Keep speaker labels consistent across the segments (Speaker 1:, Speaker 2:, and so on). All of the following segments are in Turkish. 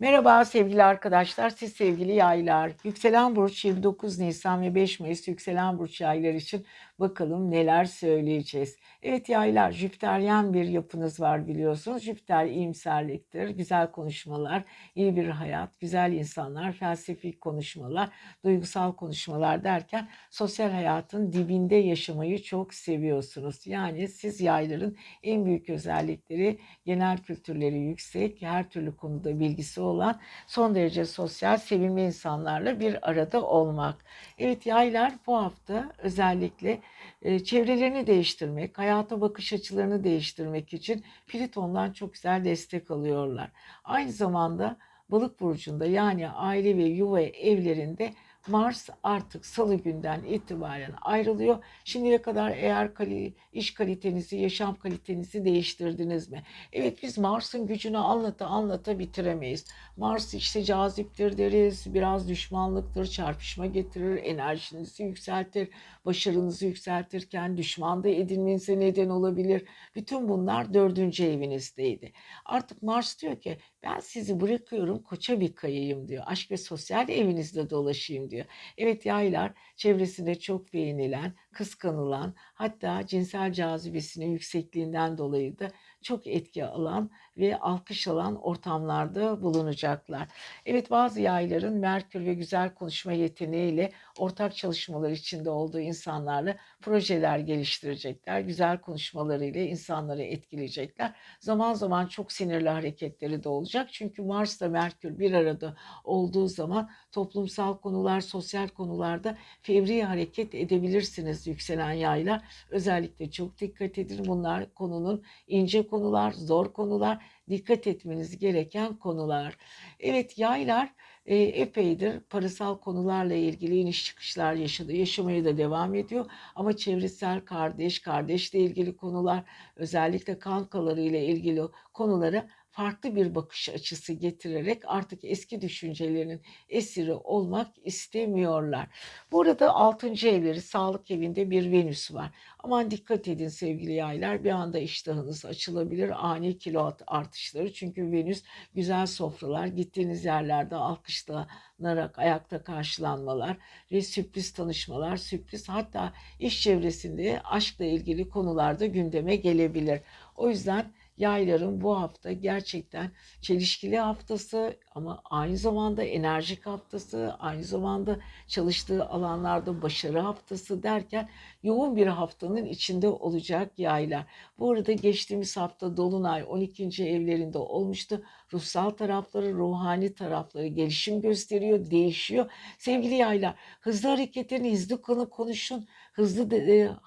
Speaker 1: Merhaba sevgili arkadaşlar, siz sevgili yaylar. Yükselen burç 29 Nisan ve 5 Mayıs yükselen burç yaylar için bakalım neler söyleyeceğiz. Evet yaylar, Jüpiteryen bir yapınız var biliyorsunuz. Jüpiter iyimserliktir, güzel konuşmalar, iyi bir hayat, güzel insanlar, felsefi konuşmalar, duygusal konuşmalar derken sosyal hayatın dibinde yaşamayı çok seviyorsunuz. Yani siz yayların en büyük özellikleri genel kültürleri yüksek, her türlü konuda bilgisi olan son derece sosyal, sevimli insanlarla bir arada olmak. Evet yaylar bu hafta özellikle e, çevrelerini değiştirmek, hayata bakış açılarını değiştirmek için Plüton'dan çok güzel destek alıyorlar. Aynı zamanda Balık burcunda yani aile ve yuva evlerinde Mars artık salı günden itibaren ayrılıyor. Şimdiye kadar eğer kali, iş kalitenizi, yaşam kalitenizi değiştirdiniz mi? Evet biz Mars'ın gücünü anlata anlata bitiremeyiz. Mars işte caziptir deriz, biraz düşmanlıktır, çarpışma getirir, enerjinizi yükseltir, başarınızı yükseltirken düşman da edinmenize neden olabilir. Bütün bunlar dördüncü evinizdeydi. Artık Mars diyor ki ben sizi bırakıyorum koça bir kayayım diyor. Aşk ve sosyal evinizde dolaşayım diyor. Evet yaylar çevresinde çok beğenilen, kıskanılan hatta cinsel cazibesinin yüksekliğinden dolayı da çok etki alan ve alkış alan ortamlarda bulunacaklar. Evet bazı yayların Merkür ve güzel konuşma yeteneğiyle ortak çalışmalar içinde olduğu insanlarla projeler geliştirecekler. Güzel konuşmalarıyla insanları etkileyecekler. Zaman zaman çok sinirli hareketleri de olacak. Çünkü Mars da Merkür bir arada olduğu zaman toplumsal konular, sosyal konularda fevri hareket edebilirsiniz yükselen yaylar. Özellikle çok dikkat edin. Bunlar konunun ince konular, zor konular, dikkat etmeniz gereken konular. Evet yaylar e, epeydir parasal konularla ilgili iniş çıkışlar yaşadı. Yaşamaya da devam ediyor. Ama çevresel kardeş, kardeşle ilgili konular, özellikle kankalarıyla ilgili konuları farklı bir bakış açısı getirerek artık eski düşüncelerinin esiri olmak istemiyorlar. Burada 6. evleri sağlık evinde bir Venüs var. Aman dikkat edin sevgili yaylar bir anda iştahınız açılabilir ani kilo artışları çünkü Venüs güzel sofralar gittiğiniz yerlerde alkışlanarak ayakta karşılanmalar ve sürpriz tanışmalar sürpriz hatta iş çevresinde aşkla ilgili konularda gündeme gelebilir. O yüzden yayların bu hafta gerçekten çelişkili haftası ama aynı zamanda enerjik haftası, aynı zamanda çalıştığı alanlarda başarı haftası derken yoğun bir haftanın içinde olacak yaylar. Bu arada geçtiğimiz hafta Dolunay 12. evlerinde olmuştu. Ruhsal tarafları, ruhani tarafları gelişim gösteriyor, değişiyor. Sevgili yaylar, hızlı hareketlerin hızlı konu konuşun, hızlı de,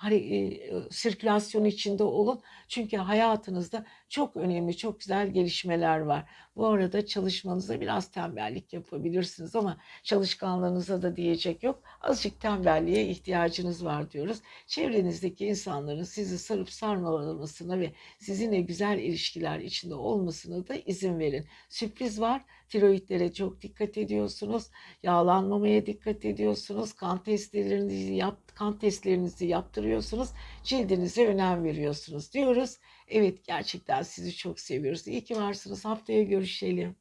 Speaker 1: e, e, sirkülasyon içinde olun. Çünkü hayatınızda çok önemli, çok güzel gelişmeler var. Bu arada çalışmanıza biraz tembellik yapabilirsiniz ama çalışkanlığınıza da diyecek yok. Azıcık tembelliğe ihtiyacınız var diyoruz. Çevrenizdeki insanların sizi sarıp sarmalamasına ve sizinle güzel ilişkiler içinde olmasına da izin verin. Sürpriz var. Tiroidlere çok dikkat ediyorsunuz. Yağlanmamaya dikkat ediyorsunuz. Kan testlerinizi yap, kan testlerinizi yaptırıyorsunuz. Cildinize önem veriyorsunuz diyoruz. Evet gerçekten sizi çok seviyoruz. İyi ki varsınız. Haftaya görüşelim.